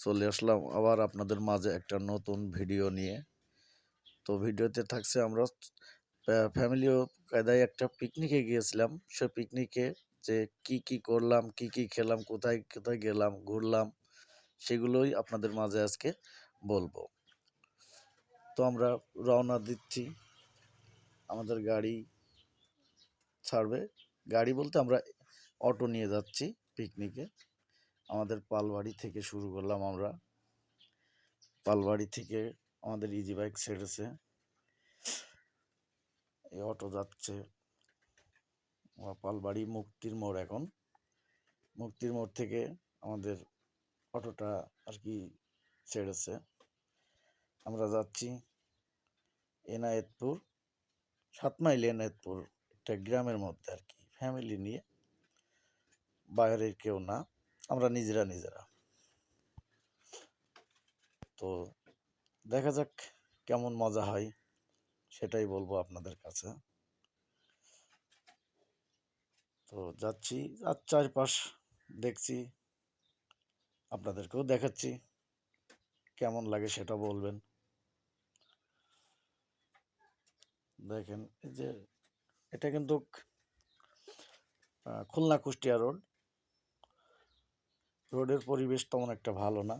চলে আসলাম আবার আপনাদের মাঝে একটা নতুন ভিডিও নিয়ে। তো ভিডিওতে থাকছে আমরা ফ্যামিলিও কায়দায় একটা পিকনিকে গিয়েছিলাম। সে পিকনিকে যে কি কি করলাম, কি কি খেলাম, কোথায় কোথায় গেলাম, ঘুরলাম, সেগুলোই আপনাদের মাঝে আজকে বলব। তো আমরা রওনা দিচ্ছি। আমাদের গাড়ি ছাড়বে। গাড়ি বলতে আমরা অটো নিয়ে যাচ্ছি পিকনিকে আমাদের পালবাড়ি থেকে শুরু করলাম আমরা। পালবাড়ি থেকে আমাদের ইজি বাইক ছেড়েছে। এই অটো যাচ্ছে। পালবাড়ি মুক্তির মোড় এখন। মুক্তির মোড় থেকে আমাদের অটোটা আর কি ছেড়েছে। আমরা যাচ্ছি এনায়েতপুর, সাত মাইল এনায়েতপুর, একটা গ্রামের মধ্যে আর কি। ফ্যামিলি নিয়ে। বাইরের কেউ না। আমরা নিজেরা নিজেরা। তো দেখা যাক কেমন মজা হয়, সেটাই বলব আপনাদের কাছে। তো যাচ্ছি, আর চারপাশ দেখছি, আপনাদেরকেও দেখাচ্ছি, কেমন লাগে সেটা বলবেন। দেখেন, এই যে, এটা কিন্তু খুলনা কুষ্টিয়া রোড। রোডের পরিবেশ তেমন একটা ভালো না।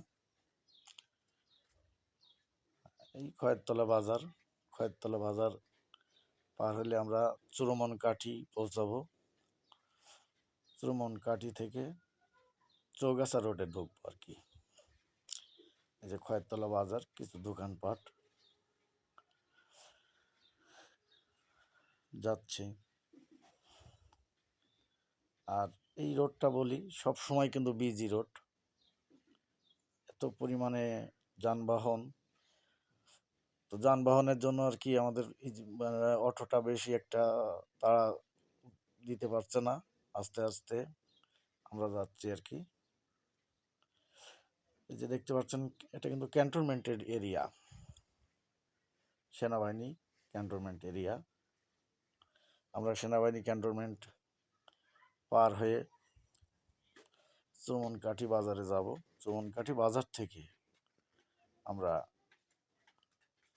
এই খয়েরতলা বাজার খয়েরতলা বাজার পার হলে আমরা চুরমন কাঠি পৌঁছাবো। চুরমন কাঠি থেকে চৌগাছা রোডে ঢুকবো আর কি। এই যে খয়েরতলা বাজার, কিছু দোকানপাট। যাচ্ছে। আর এই রোডটা বলি সব সময় কিন্তু বিজি রোড। এত পরিমাণে যানবাহন। তো যানবাহনের জন্য আর কি আমাদের মানে, অটোটা বেশি একটা তারা দিতে পারছে না আস্তে আস্তে আমরা যাচ্ছি আর কি। এই যে দেখতে পাচ্ছেন এটা কিন্তু ক্যান্টনমেন্টের এরিয়া। সেনাবাহিনী ক্যান্টনমেন্ট এরিয়া। আমরা সেনাবাহিনী ক্যান্টনমেন্ট পার হয়ে চুমনকাঠি বাজারে যাব। চুমনকাঠি বাজার থেকে আমরা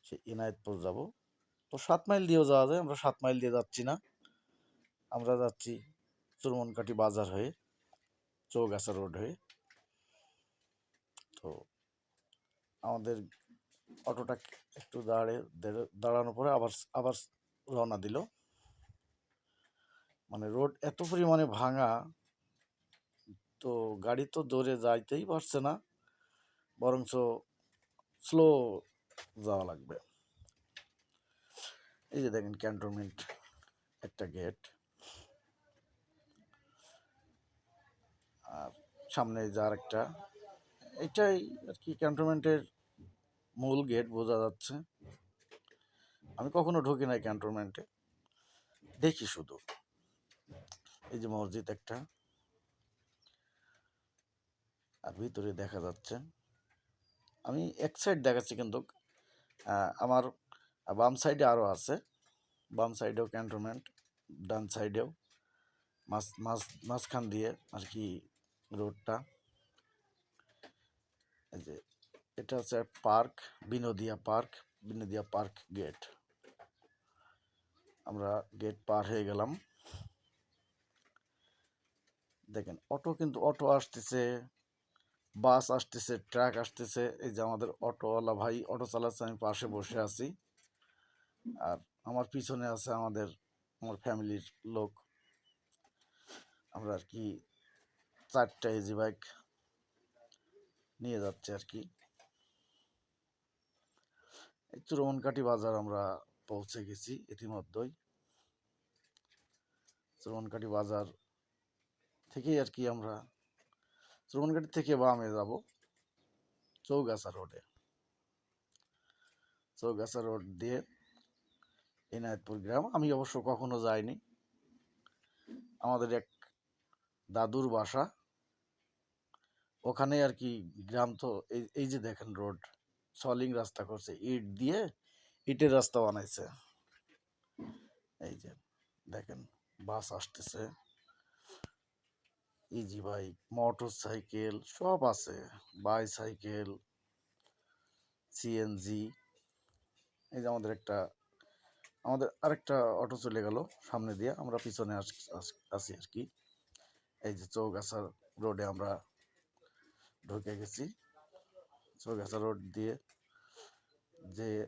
সে ইনায়েতপুর যাব। তো সাত মাইল দিয়েও যাওয়া যায়, আমরা সাত মাইল দিয়ে যাচ্ছি না। আমরা যাচ্ছি চুরমনকাঠি বাজার হয়ে, চৌগাছা রোড হয়ে। তো আমাদের অটোটা একটু দাঁড়ে দাঁড়ে- দাঁড়ানোর পরে আবার আবার রওনা দিল। মানে রোড এত পরিমাণে ভাঙা, তো গাড়ি তো দৌড়ে যাইতেই পারছে না, বরঞ্চ স্লো যাওয়া লাগবে। এই যে দেখেন ক্যান্টনমেন্ট একটা গেট আর সামনে যার একটা এটাই আর কি ক্যান্টনমেন্টের মূল গেট বোঝা যাচ্ছে। আমি কখনো ঢুকি নাই ক্যান্টনমেন্টে দেখি শুধু। এই যে মসজিদ একটা। আর ভিতরে দেখা যাচ্ছে, আমি এক সাইড দেখাচ্ছি কিন্তু আমার বাম সাইডে আরও আছে। বাম সাইডেও ক্যান্টনমেন্ট ডান সাইডেও মাঝ মাঝ, মাঝখান দিয়ে আর কি রোডটা। এই যে এটা হচ্ছে park, Binodia park Binodia park gate. আমরা গেট পার হয়ে গেলাম। দেখেন, অটো কিন্তু অটো আসতেছে, বাস আসতেছে, ট্রাক আসতেছে, এই যে আমাদের অটোওয়ালা ভাই, অটো চালাচ্ছে, আমি পাশে বসে আছি। আর আমার পিছনে আছে আমাদের, আমার ফ্যামিলির লোক। আমরা আর কি চারটা এজি বাইক নিয়ে যাচ্ছে আর কি। এই চুরমনকাঠি বাজার আমরা পৌঁছে গেছি ইতিমধ্যেই। চুরমনকাঠি বাজার থেকেই আর কি আমরা চুরমনকাঠি থেকে বামে যাব, চৌগাছা রোডে। চৌগাছা রোড দিয়ে এনায়তপুর গ্রাম। আমি অবশ্য কখনো যাইনি। আমাদের এক দাদুর বাসা। ওখানে আর কি গ্রাম তো এই যে দেখেন রোড, সলিং রাস্তা করছে, ইট দিয়ে ইটের রাস্তা বানাইছে। এই যে দেখেন, বাস আসতেছে। ইজি বাইক মোটর সাইকেল সব আছে। বাইসাইকেল সিএনজি এই যে আমাদের একটা, আমাদের আরেকটা অটো চলে গেল সামনে দিয়ে, আমরা পিছনে আস- আর কি। এই যে চৌগাছার রোডে আমরা ঢুকে গেছি। চৌগাছা রোড দিয়ে যে,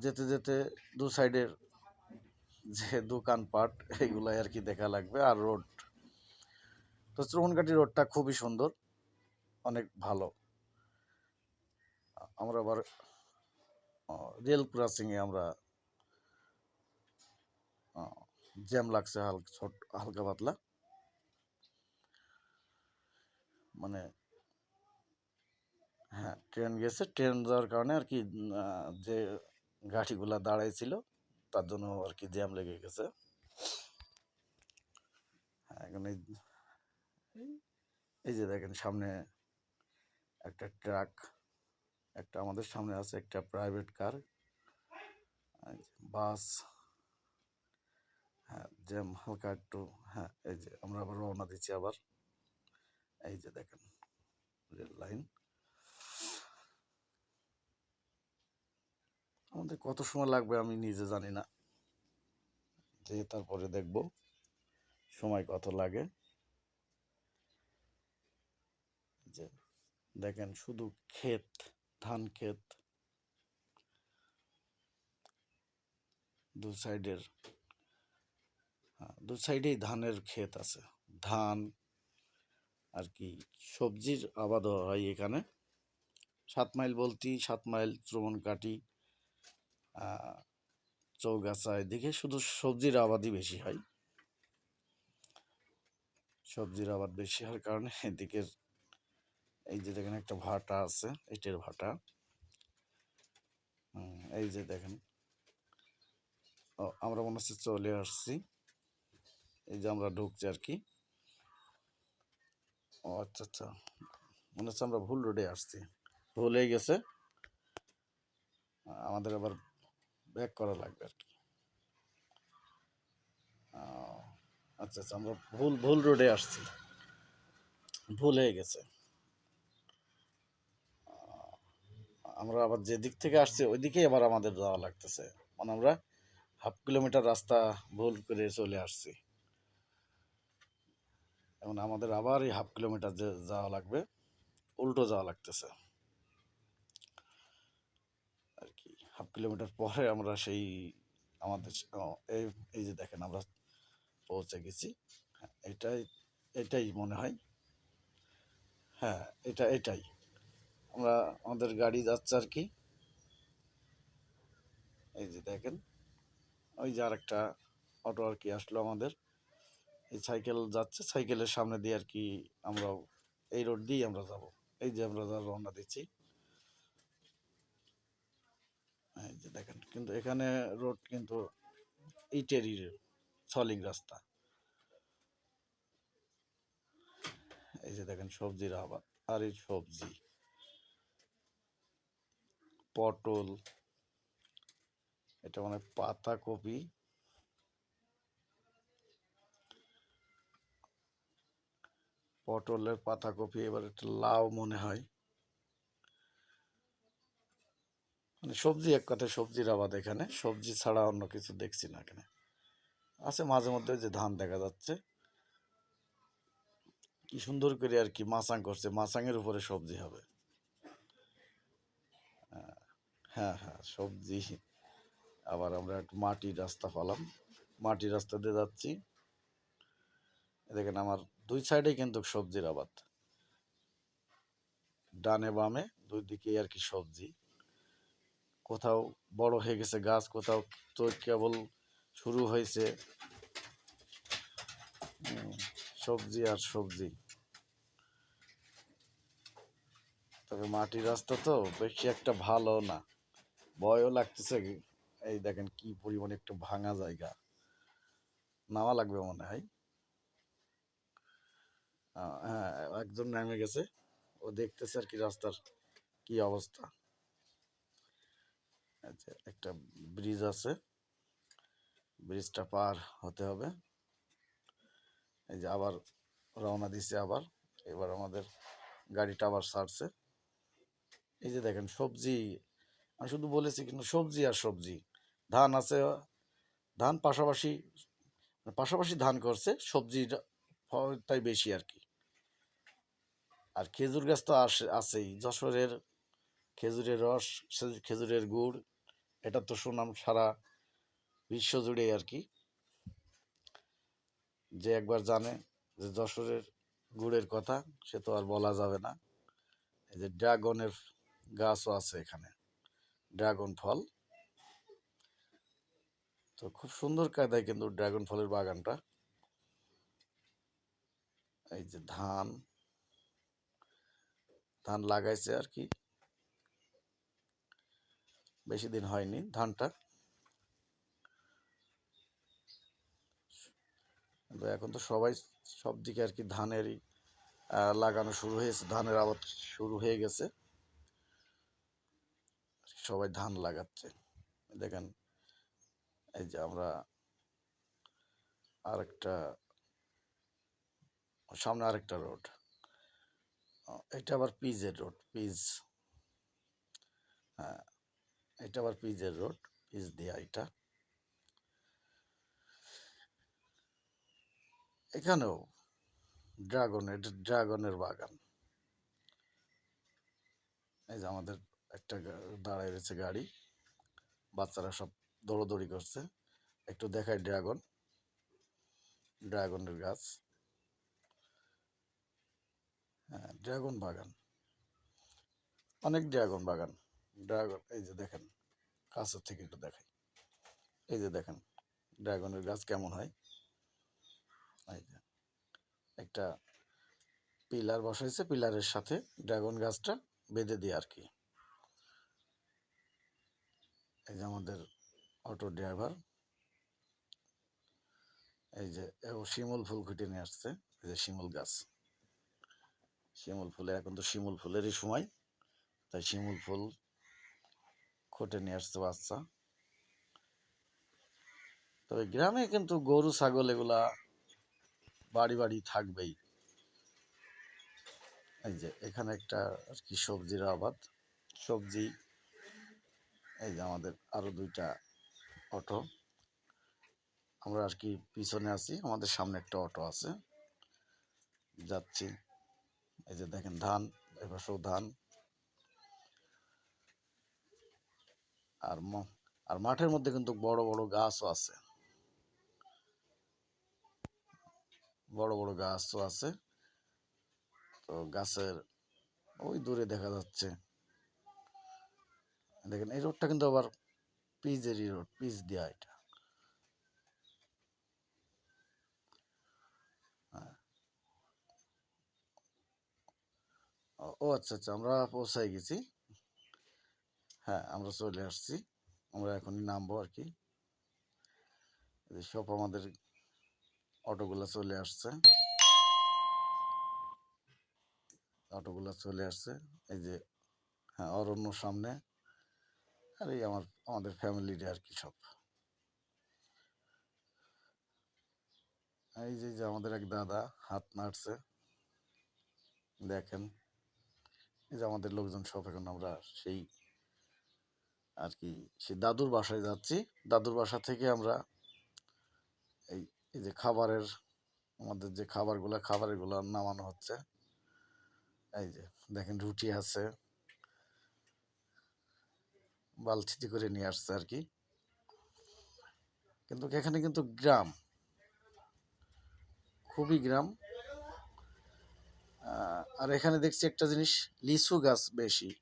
যেতে যেতে দু সাইডের যে দোকানপাট এইগুলাই আর কি দেখা লাগবে। আর রোড তো শ্রবণকাঠি রোডটা খুবই সুন্দর অনেক ভালো। আমরা আবার রেল ক্রসিংয়ে আমরা জ্যাম লাগছে হালকা ছোট হালকা পাতলা। মানে হ্যাঁ ট্রেন গেছে ট্রেন যাওয়ার কারণে আর কি যে গাড়িগুলা দাঁড়াইছিল তার জন্য আর কি জ্যাম লেগে গেছে। হ্যাঁ, এখন এই এই যে দেখেন, সামনে একটা ট্রাক, একটা আমাদের সামনে আছে, একটা প্রাইভেট কার। বাস হ্যাঁ জ্যাম হালকা একটু হ্যাঁ এই যে আমরা আবার রওনা দিচ্ছি আবার। এই যে দেখেন, রেল লাইন। আমাদের কত সময় লাগবে আমি নিজে জানি না। যে তারপরে দেখব, সময় কত লাগে। যে দেখেন শুধু ক্ষেত, ধান ক্ষেত, দু সাইডের দু সাইডেই ধানের ক্ষেত আছে। ধান আর কি সবজির আবাদও হয় এখানে। সাত মাইল বলতেই সাত মাইল চুমনকাঠি চৌগাছা এদিকে শুধু সবজির আবাদই বেশি হয়। সবজির আবাদ বেশি হওয়ার কারণে এদিকের এই যে দেখেন একটা ভাটা আছে, ইটের ভাটা। এই যে দেখেন। আমরা মনে হচ্ছে চলে আসছি। এই যে আমরা ঢুকছি আর কি। ও আচ্ছা আচ্ছা। মনে হচ্ছে আমরা ভুল রোডে আসছি। ভুল হয়ে গেছে। আমাদের আবার ব্যাক করা লাগবে আর কি। আচ্ছা আচ্ছা আমরা ভুল ভুল রোডে আসছি। ভুল হয়ে গেছে। আমরা আবার যে দিক থেকে আসছি ওই দিকেই আবার আমাদের যাওয়া লাগতেছে। মানে আমরা হাফ কিলোমিটার রাস্তা ভুল করে চলে আসছি। এখন আমাদের আবার এই হাফ কিলোমিটার যে যাওয়া লাগবে উল্টো যাওয়া লাগতেছে। আর কি হাফ কিলোমিটার পরে আমরা সেই আমাদের এই এই যে দেখেন আমরা পৌঁছে গেছি। হ্যাঁ, এটাই এটাই মনে হয়। হ্যাঁ এটা এটাই। আমরা আমাদের গাড়ি যাচ্ছে আর কি। এই যে দেখেন, ওই যে আর একটা অটো আর কি আসলো আমাদের। এই সাইকেল যাচ্ছে, সাইকেলের সামনে দিয়ে আর কি আমরা এই রোড দিয়েই আমরা যাব। এই যে আমরা যা রওনা দিচ্ছি। এই যে দেখেন, কিন্তু এখানে রোড কিন্তু ইটেরই সলিং রাস্তা। এই যে দেখেন, সবজির আবাদ, আর এই সবজি। পটল, এটা মানে পাতা কপি পটলের পাতা কপি এবার একটা লাউ মনে হয়। মানে সবজি এক কথায় সবজির আবাদ এখানে, সবজি ছাড়া অন্য কিছু দেখছি না এখানে। আছে মাঝে মধ্যে যে ধান দেখা যাচ্ছে। কি সুন্দর করে আর কি মাচাং করছে মাচাঙের উপরে সবজি হবে। হ্যাঁ হ্যাঁ সবজি। আবার আমরা একটু মাটির রাস্তা পালাম। মাটির রাস্তা দিয়ে যাচ্ছি। দেখেন আমার দুই সাইডে কিন্তু সবজির আবাদ। ডানে বামে, দুই দিকে আর কি সবজি। কোথাও বড় হয়ে গেছে গাছ, কোথাও তো কেবল শুরু হয়েছে। সবজি আর সবজি। তবে মাটির রাস্তা তো বেশি একটা ভালো না। ভয়ও লাগতেছে এই দেখেন কি পরিমাণে একটু ভাঙা জায়গা। নামা লাগবে মনে হয়। হ্যাঁ একজন নেমে গেছে। ও দেখতেছে আর কি রাস্তার কি অবস্থা। যে একটা ব্রিজ আছে। ব্রিজটা পার হতে হবে। এই যে আবার রওনা দিছে আবার। এবার আমাদের গাড়িটা আবার ছাড়ছে এই যে দেখেন সবজি আমি শুধু বলেছি কিন্তু সবজি আর সবজি। ধান আছে, ধান পাশাপাশি পাশাপাশি ধান করছে সবজির ফলটাই বেশি আর কি। আর খেজুর গাছ তো আছেই। যশোরের খেজুরের রস খেজুরের গুড়, এটা তো সুনাম সারা বিশ্ব জুড়ে আর কি। যে একবার জানে যে যশোরের গুড়ের কথা, সে তো আর বলা যাবে না। এই যে ড্রাগনের গাছও আছে এখানে। ড্রাগন ফল তো খুব সুন্দর কায়দায় কিন্তু ড্রাগন ফলের বাগানটা। এই যে ধান। ধান লাগাইছে আর কি। বেশি দিন হয়নি ধানটা। কিন্তু এখন তো সবাই সব দিকে আর কি ধানেরই লাগানো শুরু হয়েছে। ধানের আবাদ শুরু হয়ে গেছে। সবাই ধান লাগাচ্ছে। দেখেন, এই যে আমরা আরেকটা, সামনে আরেকটা রোড। এটা আবার পিজের রোড, পিজ। হ্যাঁ এটা আবার পিজের রোড, পিজ দিয়া এটা। এখানেও ড্রাগন, এটা ড্রাগনের বাগান। এই যে আমাদের একটা দাঁড়ায় রয়েছে গাড়ি। বাচ্চারা সব দৌড়দৌড়ি করছে। একটু দেখায় ড্রাগন। ড্রাগনের গাছ। হ্যাঁ ড্রাগন বাগান। অনেক ড্রাগন বাগান। ড্রাগন, এই যে দেখেন কাছের থেকে একটু দেখাই। এই যে দেখেন, ড্রাগনের গাছ কেমন হয়। এই যে, একটা পিলার বসাইছে, পিলারের সাথে ড্রাগন গাছটা বেঁধে দিয়ে আর কি। এই যে আমাদের অটো ড্রাইভার, এই যে শিমুল ফুল খুঁটে নিয়ে আসছে, এই যে শিমুল গাছ। শিমুল ফুলে, এখন তো শিমুল ফুলেরই সময়, তাই শিমুল ফুল খুঁটে নিয়ে আসছে বাচ্চা। তবে গ্রামে কিন্তু গরু, ছাগল এগুলা বাড়ি বাড়ি থাকবেই। এই যে এখানে একটা আর কি সবজির আবাদ সবজি এই যে আমাদের আরও দুইটা অটো। আমরা আর কি পিছনে আছি, আমাদের সামনে একটা অটো আছে। যাচ্ছি। এই যে দেখেন ধান এপাশেও ধান। আর আর মাঠের মধ্যে কিন্তু বড় বড় গাছও আছে। বড় বড় গাছও আছে। তো গাছের ওই দূরে দেখা যাচ্ছে। দেখেন, এই রোডটা কিন্তু আবার পিচেরই রোড পিচ দেওয়া এটা। ও- আচ্ছা আচ্ছা আমরা পৌঁছাই গেছি। হ্যাঁ আমরা চলে আসছি। আমরা এখনই নামবো আর কি। সব আমাদের অটোগুলা চলে আসছে। অটোগুলা চলে আসছে। এই যে হ্যাঁ অরণ্য সামনে। আর এই আমার, আমাদের ফ্যামিলির আর কি সব। এই যে যে আমাদের এক দাদা, হাত নাড়ছে। দেখেন, এই যে আমাদের লোকজন সব এখন আমরা সেই আর কি সেই দাদুর বাসায় যাচ্ছি। দাদুর বাসা থেকে আমরা এই এই যে খাবারের, আমাদের যে খাবারগুলো খাবারগুলো নামানো হচ্ছে। এই যে, দেখেন রুটি আছে। বালতিতে করে নিয়ে আসছে আর কি কিন্তু এখানে কিন্তু গ্রাম। খুবই গ্রাম। আর এখানে দেখছি একটা জিনিস, লিচু গাছ বেশি।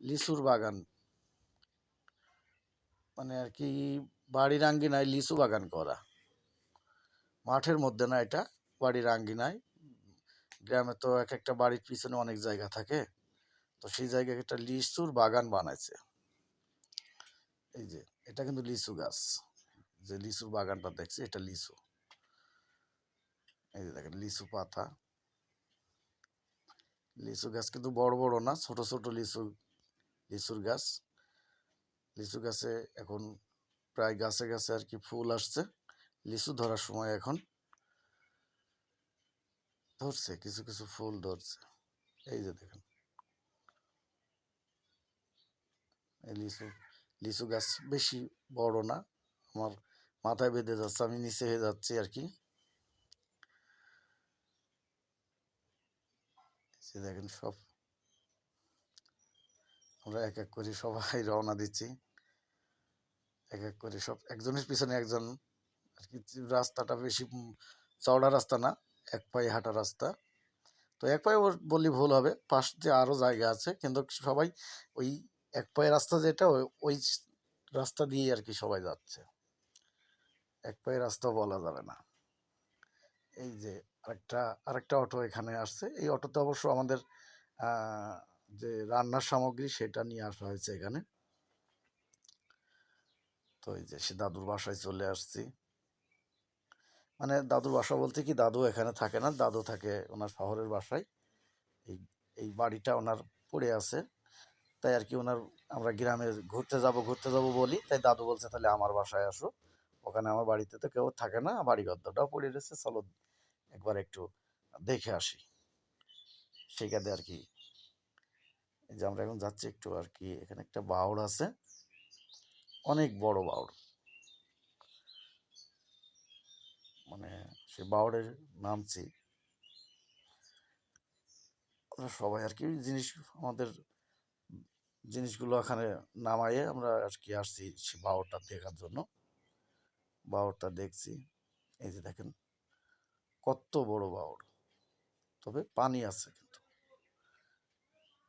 লিচুর বাগান। মানে আর কি, বাড়ির আঙ্গিনায় লিচু বাগান করা। মাঠের মধ্যে না এটা, বাড়ির আঙ্গিনায়। গ্রামে তো এক একটা বাড়ির পিছনে অনেক জায়গা থাকে। তো সেই জায়গায় একটা লিচুর বাগান বানাইছে। এই যে, এটা কিন্তু লিচু গাছ। যে লিচুর বাগানটা দেখছি, এটা লিচু। এই যে দেখেন, লিচু পাতা। লিচু গাছ কিন্তু বড় বড় না, ছোট ছোট লিচু, লিচুর গাছ। লিচু গাছে এখন প্রায় গাছে গাছে আর কি ফুল আসছে। লিচু ধরার সময় এখন ধরছে, কিছু কিছু ফুল ধরছে। এই যে দেখেন। এই লিচু লিচু গাছ বেশি বড় না। আমার মাথায় বেঁধে যাচ্ছে, আমি নিচে হয়ে যাচ্ছি আর কি দেখেন সব। আমরা এক এক করে সবাই রওনা দিচ্ছি। এক এক করে সব একজনের পিছনে একজন আর কি রাস্তাটা বেশি চওড়া রাস্তা না, এক পায়ে হাঁটা রাস্তা। তো এক পায়ে বললে ভুল হবে। পাশ দিয়ে আরও জায়গা আছে, কিন্তু সবাই ওই এক পায়ে রাস্তা যেটা, ওই- রাস্তা দিয়ে আর কি সবাই যাচ্ছে। এক পায়ে রাস্তা বলা যাবে না। এই যে আরেকটা আরেকটা অটো এখানে আসছে। এই অটোতে অবশ্য আমাদের যে রান্নার সামগ্রী সেটা নিয়ে আসা হয়েছে এখানে। তো এই যে সে দাদুর বাসায় চলে আসছি। মানে দাদুর বাসা বলতে কি, দাদু এখানে থাকে না, দাদু থাকে ওনার শহরের বাসায়। এই এই বাড়িটা ওনার পড়ে আছে। তাই আর কি ওনার, আমরা গ্রামে ঘুরতে যাব ঘুরতে যাব বলি। তাই দাদু বলছে, তাহলে আমার বাসায় আসো। ওখানে আমার বাড়িতে তো কেউ থাকে না। বাড়ি গদ্দটাও পড়ে রয়েছে। চলো একবার একটু দেখে আসি। সেখানে আর কি যে আমরা এখন যাচ্ছি একটু আর কি, এখানে একটা বাউড় আছে। অনেক বড় বাউড়। মানে সে বাউড়ের নামছি আমরা সবাই আর কি জিনিস আমাদের জিনিসগুলো এখানে নামাইয়ে আমরা আর কি আসছি সে বাউরটা দেখার জন্য। বাউরটা দেখছি। এই যে দেখেন, কত বড় বাউর। তবে পানি আছে কিন্তু।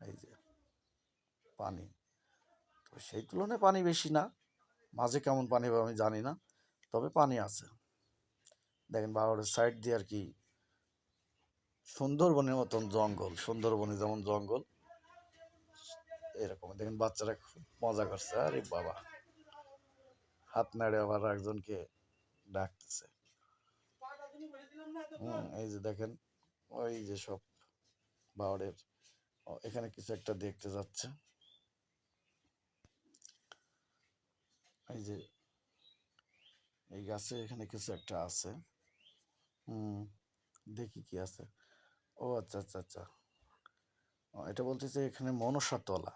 এই যে পানি। তো সেই তুলনায় পানি বেশি না। মাঝে কেমন পানি হবে আমি জানি না, তবে পানি আছে। দেখেন বাউরের সাইড দিয়ে আর কি সুন্দরবনের মতন জঙ্গল, সুন্দরবনে যেমন জঙ্গল এরকম। দেখেন বাচ্চারা খুব মজা করছে। আরে বাবা। হাত নাড়ে আবার একজনকে ডাকতেছে। এই যে দেখেন, ওই যে সব বাওয়ারের এখানে কিছু একটা দেখতে যাচ্ছে। এই যে এই গাছে এখানে কিছু একটা আছে। হুম, দেখি কি আছে। ও আচ্ছা আচ্ছা আচ্ছা। এটা বলতেছে এখানে মনসা তলা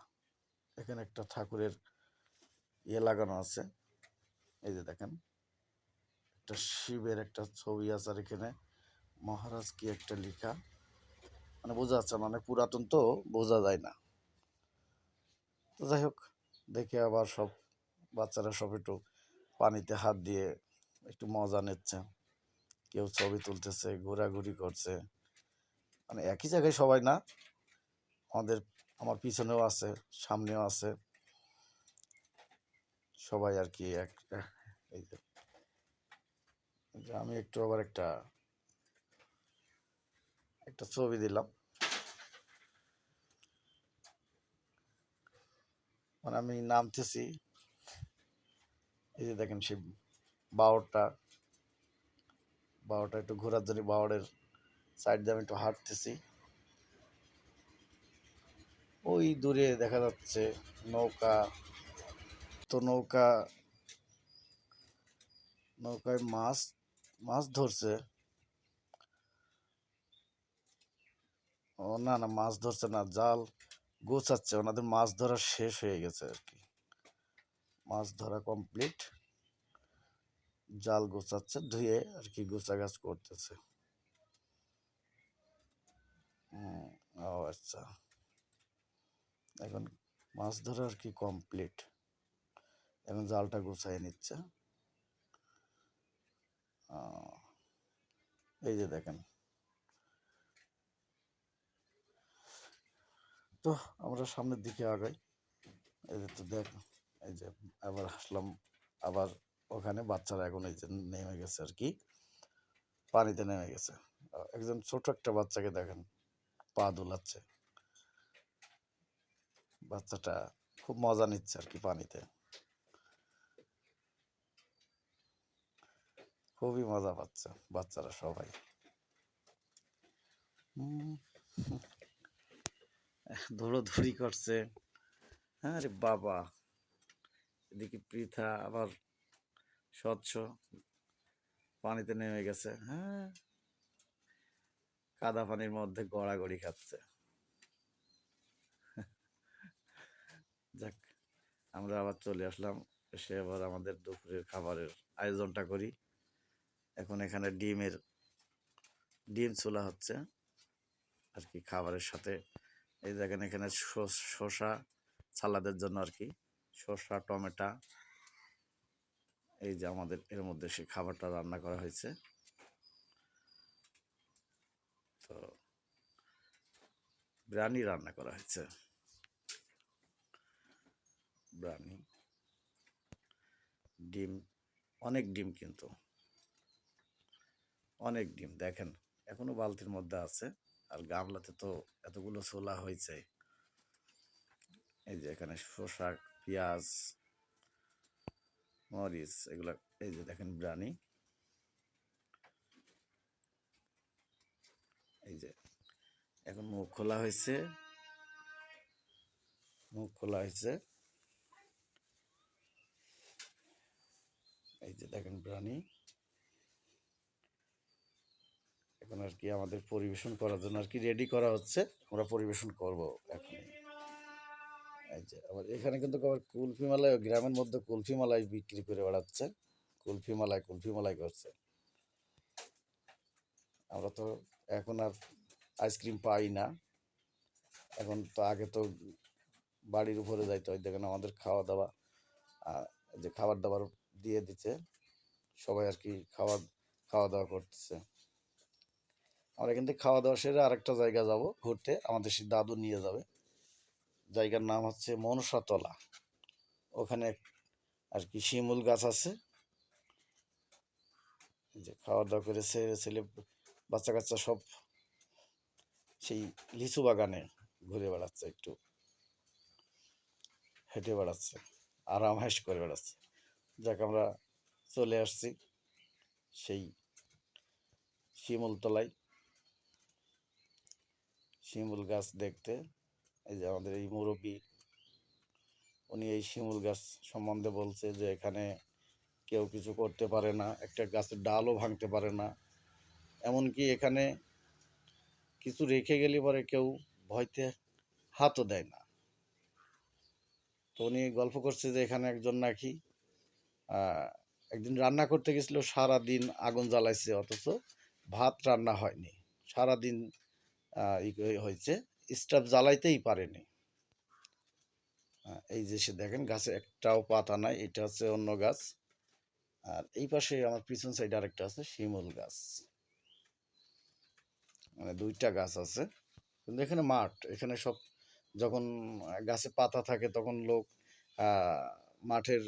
এখানে একটা ঠাকুরের ইয়ে লাগানো আছে। এই যে দেখেন, একটা শিবের একটা ছবি আছে আর এখানে মহারাজ কি একটা লেখা। মানে বোঝা যাচ্ছে মানে পুরাতন তো, বোঝা যায় না। তো যাই হোক, দেখে আবার সব বাচ্চারা সব একটু পানিতে হাত দিয়ে একটু মজা নিচ্ছে। কেউ ছবি তুলতেছে, ঘোরাঘুরি করছে। মানে একই জায়গায় সবাই না, আমাদের আমার পিছনেও আছে, সামনেও আছে। সবাই আর কি এক, এই যে। আমি একটু আবার একটা একটা ছবি দিলাম। মানে আমি নামতেছি। এই যে দেখেন সেই বাওরটা বাওরটা একটু ঘোরার জন্য বাওরের সাইড দিয়ে আমি একটু হাঁটতেছি। ওই দূরে দেখা যাচ্ছে নৌকা। তো নৌকা নৌকায় মাছ মাছ ধরছে। ও না না মাছ ধরছে না জাল গোছাচ্ছে। ওনাদের মাছ ধরা শেষ হয়ে গেছে আর কি। মাছ ধরা কমপ্লিট। জাল গোছাচ্ছে ধুয়ে আর কি গোছাগাছ করতেছে। হুম, ও আচ্ছা। এখন মাছ ধরা আর কি কমপ্লিট এখন জালটা গুছাই নিচ্ছে। এই যে দেখেন। তো আমরা সামনের দিকে আগাই। এই যে তো দেখ, এই যে আবার আসলাম। আবার ওখানে বাচ্চারা এখন এই যে নেমে গেছে আর কি। পানিতে নেমে গেছে। একজন ছোট একটা বাচ্চাকে দেখেন, পা দুলাচ্ছে। বাচ্চাটা খুব মজা নিচ্ছে আর কি পানিতে। খুবই মজা পাচ্ছে বাচ্চারা সবাই। দৌড়াদৌড়ি করছে। হ্যাঁ রে বাবা। এদিকে পৃথা আবার স্বচ্ছ। পানিতে নেমে গেছে। হ্যাঁ। কাদা পানির মধ্যে গড়াগড়ি খাচ্ছে যাক আমরা আবার চলে আসলাম, এসে আবার আমাদের দুপুরের খাবারের আয়োজনটা করি। এখন এখানে ডিমের, ডিম চুলা হচ্ছে, আর কি খাবারের সাথে। এই দেখেন এখানে শসা সালাদের জন্য আর কি, শসা, টমেটো। এই যে আমাদের এর মধ্যে সেই খাবারটা রান্না করা হয়েছে। তো, বিরিয়ানি রান্না করা হয়েছে। বিরিয়ানি ডিম, অনেক ডিম কিন্তু। অনেক ডিম, দেখেন, এখনও বালতির মধ্যে আছে। আর গামলাতে তো এতগুলো ছোলা হয়েছে। এই যে এখানে শসা পেঁয়াজ, মরিচ, এগুলো, এই যে দেখেন বিরিয়ানি এই যে, এখন মুখ খোলা হয়েছে। মুখ খোলা হয়েছে। এই যে দেখেন প্রাণী এখন আর কি আমাদের পরিবেশন করার জন্য আর কি রেডি করা হচ্ছে। আমরা পরিবেশন করব এখন। এই যে, আবার এখানে কিন্তু আবার কুলফি মালাই, গ্রামের মধ্যে কুলফি মালাই বিক্রি করে বেড়াচ্ছে। কুলফি মালাই কুলফি মালাই করছে। আমরা তো এখন আর আইসক্রিম পাই না। এখন তো আগে তো বাড়ির উপরে যাইতে হয়। দেখেন আমাদের খাওয়া দাওয়া যে খাবার দাবার দিয়ে দিচ্ছে। সবাই আর কি খাওয়া খাওয়া দাওয়া করতেছে। আমরা কিন্তু খাওয়া দাওয়া সেরে আরেকটা জায়গা যাব ঘুরতে। আমাদের সেই দাদু নিয়ে যাবে। জায়গার নাম হচ্ছে মনসাতলা। ওখানে আর কি শিমুল গাছ আছে। যে খাওয়া দাওয়া করে ছেলে ছেলে বাচ্চা কাচ্চা সব সেই লিচু বাগানে ঘুরে বেড়াচ্ছে, একটু হেঁটে বেড়াচ্ছে, আরাম হাস করে বেড়াচ্ছে। যাক, আমরা চলে আসছি সেই শিমুল তলায় শিমুল গাছ দেখতে, এই যে আমাদের এই মুরব্বী, উনি এই শিমুল গাছ সম্বন্ধে বলছে যে এখানে কেউ কিছু করতে পারে না, একটা গাছের ডালও ভাঙতে পারে না। এমনকি এখানে কিছু রেখে গেলে পরে কেউ ভয়তে হাতও দেয় না। তো উনি গল্প করছে যে এখানে একজন নাকি একদিন রান্না করতে গেছিল সারা দিন আগুন জ্বালাইছে অথচ ভাত রান্না হয়নি। সারা দিন হয়েছে, স্টাফ জ্বালাইতেই পারেনি। এই যে সে দেখেন, গাছে একটাও পাতা নাই, এটা হচ্ছে অন্য গাছ। আর এই পাশে আমার পিছন সাইডে আরেকটা আছে, শিমুল গাছ। মানে দুইটা গাছ আছে। কিন্তু এখানে মাঠ, এখানে সব যখন গাছে পাতা থাকে তখন লোক মাঠের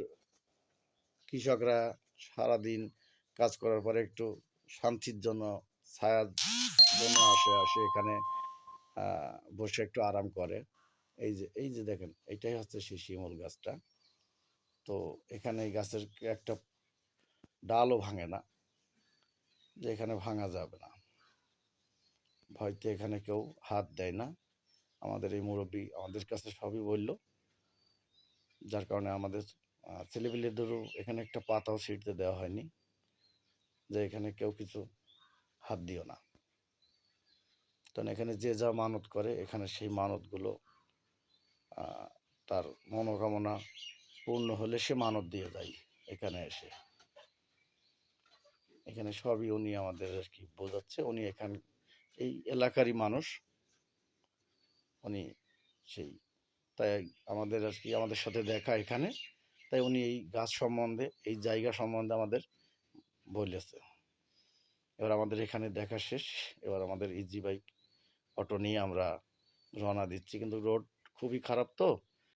কৃষকরা সারাদিন কাজ করার পরে একটু শান্তির জন্য, ছায়ার জন্য আসে আসে এখানে বসে একটু আরাম করে। এই যে এই যে দেখেন, এটাই হচ্ছে সেই শিমুল গাছটা। তো এখানে এই গাছের একটা ডালও ভাঙে না, যে এখানে ভাঙা যাবে না। ভয়তে এখানে কেউ হাত দেয় না। আমাদের এই মুরব্বী আমাদের কাছে সবই বলল, যার কারণে আমাদের আহ, ছেলেপিলেদেরও এখানে একটা পাতাও ছিঁড়তে দেওয়া হয়নি যে এখানে কেউ কিছু হাত দিও না। কারণ এখানে যে যা মানত করে এখানে সেই মানতগুলো তার মনোকামনা পূর্ণ হলে সে মানত দিয়ে যায় এখানে এসে। এখানে সবই উনি আমাদের আর কি বোঝাচ্ছে উনি এখান এই এলাকারই মানুষ। উনি সেই তাই আমাদের আর কি আমাদের সাথে দেখা এখানে। তাই উনি এই গাছ সম্বন্ধে, এই জায়গা সম্বন্ধে আমাদের বলেছে। এবার আমাদের এখানে দেখা শেষ। এবার আমাদের ইজি বাইক অটো নিয়ে আমরা রওনা দিচ্ছি। কিন্তু রোড খুবই খারাপ তো।